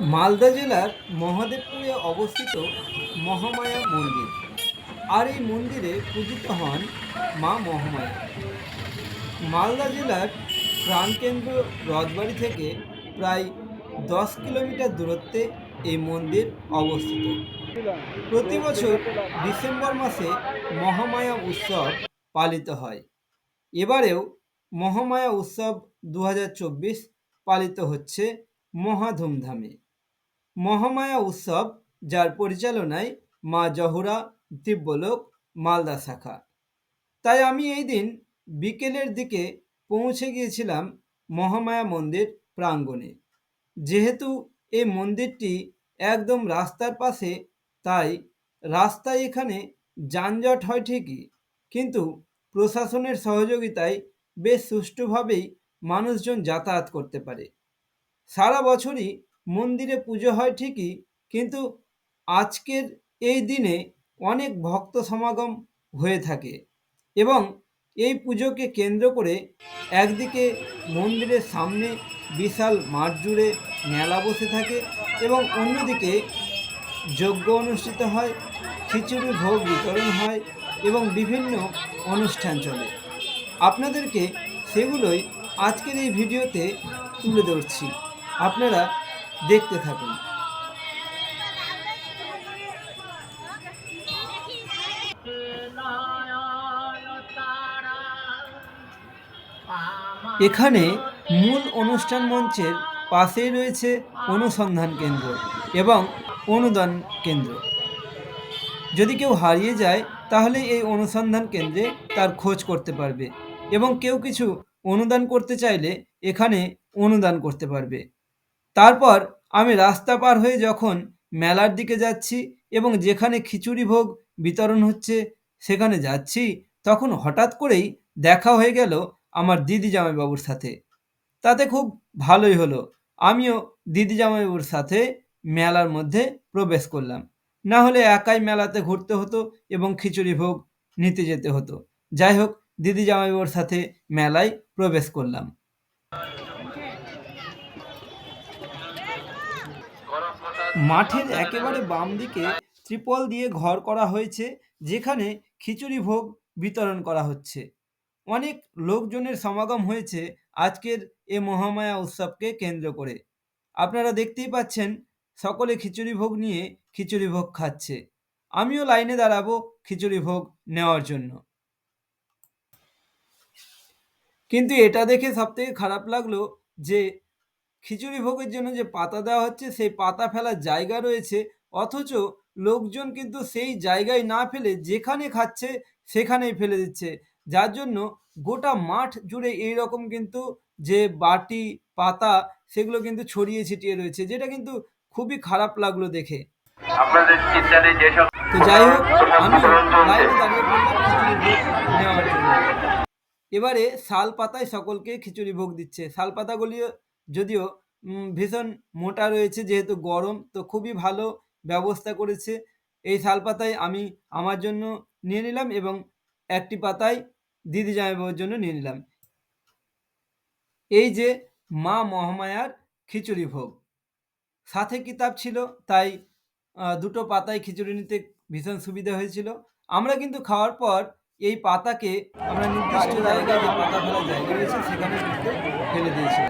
মালদা জেলার মহাদেবপুরে অবস্থিত মহামায়া মন্দির। আর এই মন্দিরে পূজিত হন মা মহামায়া। মালদা জেলার প্রাণকেন্দ্র রথবাড়ি থেকে প্রায় দশ কিলোমিটার দূরত্বে এই মন্দির অবস্থিত। প্রতি বছর ডিসেম্বর মাসে মহামায়া উৎসব পালিত হয়। এবারেও মহামায়া উৎসব দু হাজার চব্বিশ পালিত হচ্ছে মহা ধুমধামে। মহামায়া উৎসব, যার পরিচালনায় মা জহুরা, দিব্যলোক, মালদা শাখা। তাই আমি এই দিন বিকেলের দিকে পৌঁছে গিয়েছিলাম মহামায়া মন্দির প্রাঙ্গণে। যেহেতু এই মন্দিরটি একদম রাস্তার পাশে, তাই রাস্তায় এখানে যানজট হয় ঠিকই, কিন্তু প্রশাসনের সহযোগিতায় বেশ সুষ্ঠুভাবেই মানুষজন যাতায়াত করতে পারে। সারা বছরই মন্দিরে পুজো হয় ঠিকই, কিন্তু আজকের এই দিনে অনেক ভক্ত সমাগম হয়ে থাকে এবং এই পুজোকে কেন্দ্র করে একদিকে মন্দিরের সামনে বিশাল মাঠ জুড়ে মেলা বসে থাকে এবং অন্যদিকে যজ্ঞ অনুষ্ঠিত হয়, খিচুড়ি ভোগ বিতরণ হয় এবং বিভিন্ন অনুষ্ঠান চলে। আপনাদেরকে সেগুলোই আজকের এই ভিডিওতে তুলে ধরছি। আপনারা দেখতে থাকুন। এখানে মূল অনুষ্ঠান মঞ্চের পাশেই রয়েছে অনুসন্ধান কেন্দ্র এবং অনুদান কেন্দ্র। যদি কেউ হারিয়ে যায়, তাহলে এই অনুসন্ধান কেন্দ্রে তার খোঁজ করতে পারবে এবং কেউ কিছু অনুদান করতে চাইলে এখানে অনুদান করতে পারবে। তারপর আমি রাস্তা পার হয়ে যখন মেলার দিকে যাচ্ছি এবং যেখানে খিচুড়ি ভোগ বিতরণ হচ্ছে সেখানে যাচ্ছি, তখন হঠাৎ করেই দেখা হয়ে গেল আমার দিদি জামাইবাবুর সাথে। তাতে খুব ভালোই হলো। আমিও দিদি জামাইবাবুর সাথে মেলার মধ্যে প্রবেশ করলাম। না হলে একাই মেলাতে ঘুরতে হতো এবং খিচুড়ি ভোগ নিতে যেতে হতো। যাই হোক, দিদি জামাইবাবুর সাথে মেলায় প্রবেশ করলাম। মাঠের একেবারে বাম দিকে ত্রিপল দিয়ে ঘর করা হয়েছে, যেখানে খিচুড়ি ভোগ বিতরণ করা হচ্ছে। অনেক লোকজনের সমাগম হয়েছে আজকের এ মহামায়া উৎসবকে কেন্দ্র করে। আপনারা দেখতেই পাচ্ছেন, সকলে খিচুড়ি ভোগ নিয়ে খিচুড়ি ভোগ খাচ্ছে। আমিও লাইনে দাঁড়াবো খিচুড়ি ভোগ নেওয়ার জন্য। কিন্তু এটা দেখে সবথেকে খারাপ লাগল যে খিচুড়ি ভোগের জন্য যে পাতা দেওয়া হচ্ছে সেই পাতা ফেলার জায়গা রয়েছে। অথচ লোকজন কিন্তু সেই জায়গায় না ফেলে যেখানে খাচ্ছে সেখানেই ফেলে দিচ্ছে। যার জন্য গোটা মাঠ জুড়ে এই রকম কিন্তু যে বাটি পাতা সেগুলো কিন্তু ছড়িয়ে ছিটিয়ে রয়েছে যেটা কিন্তু খুবই খারাপ লাগল দেখে। আপনাদের চিন্তানে যেসব তো যাই হোক আমি লাইনে দাঁড়িয়ে পড়লাম খিচুড়ি ভোগ নেওয়ার জন্য। এবারে শাল পাতায় সকলকে খিচুড়ি ভোগ দিচ্ছে। শাল পাতাগুলিও যদিও ভীষণ মোটা রয়েছে যেহেতু গরম, তো খুবই ভালো ব্যবস্থা করেছে। এই শাল পাতায় আমি আমার জন্য নিয়ে নিলাম এবং একটি পাতায় দিদি জামাইবাবুর জন্য নিয়ে নিলাম। এই যে মা মহামায়ার খিচুড়ি ভোগ। সাথে কিতাব ছিল, তাই দুটো পাতায় খিচুড়ি নিতে ভীষণ সুবিধা হয়েছিল। আমরা কিন্তু খাওয়ার পর এই পাতাকে আমরা নির্দিষ্ট জায়গায় যে পাতা ফেলার জায়গা রয়েছে, সেখানে ফেলে দিয়েছিলাম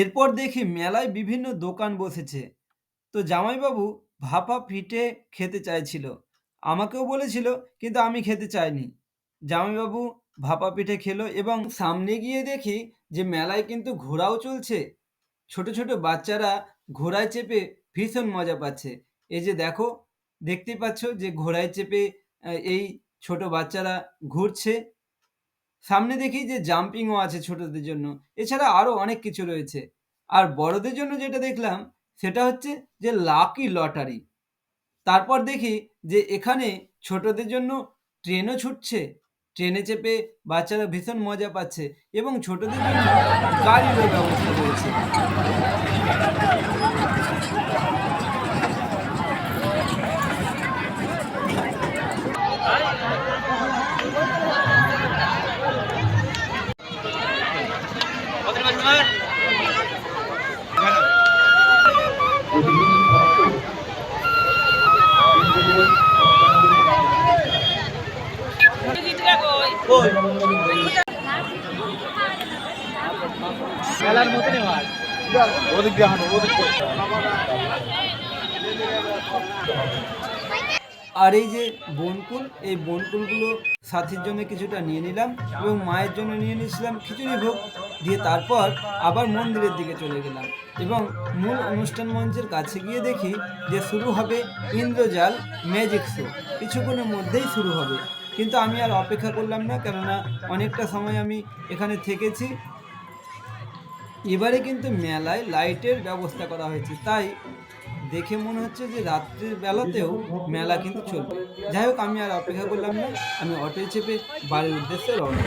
এরপর দেখি মেলায় বিভিন্ন দোকান বসেছে। তো জামাইবাবু ভাপা পিঠে খেতে চাইছিল। আমাকেও বলেছিল, কিন্তু আমি খেতে চাইনি। জামাইবাবু ভাপা পিঠে খেলো এবং সামনে গিয়ে দেখি যে মেলায় কিন্তু ঘোড়াও চলছে। ছোট ছোট বাচ্চারা ঘোড়ায় চেপে ভীষণ মজা পাচ্ছে। এই যে দেখো দেখতেই পাচ্ছ যে ঘোড়ায় চেপে এই ছোট বাচ্চারা ঘুরছে। সামনে দেখি যে জাম্পিংও আছে ছোটদের জন্য। এছাড়া আরও অনেক কিছু রয়েছে। আর বড়দের জন্য যেটা দেখলাম, সেটা হচ্ছে যে লাকি লটারি তারপর দেখি যে এখানে ছোটদের জন্য ট্রেনও ছুটছে। ট্রেনে চেপে বাচ্চারা ভীষণ মজা পাচ্ছে এবং ছোটদের জন্য গাড়িরও ব্যবস্থা রয়েছে। মেলার মতনই হয় ওদিক ওদিক আর এই যে বনকুল এই বনকুলগুলো সাথীর জন্য কিছুটা নিয়ে নিলাম এবং মায়ের জন্য নিয়ে নিয়েছিলাম খিচুড়ি ভোগ। দিয়ে তারপর আবার মন্দিরের দিকে চলে গেলাম এবং মূল অনুষ্ঠান মঞ্চের কাছে গিয়ে দেখি যে শুরু হবে ইন্দ্রজাল ম্যাজিক শো। কিছুক্ষণের মধ্যেই শুরু হবে। কিন্তু আমি আর অপেক্ষা করলাম না, কেননা অনেকটা সময় আমি এখানে থেকেছি। এবারে কিন্তু মেলায় লাইটের ব্যবস্থা করা হয়েছে। তাই দেখে মনে হচ্ছে যে রাত্রের বেলাতেও মেলা কিন্তু চলবে যাই হোক, আমি আর অপেক্ষা করলাম না আমি অটোয় চেপে বাড়ির উদ্দেশ্যে রওনা।